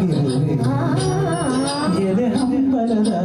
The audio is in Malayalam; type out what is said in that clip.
गिरने ये हम बलदा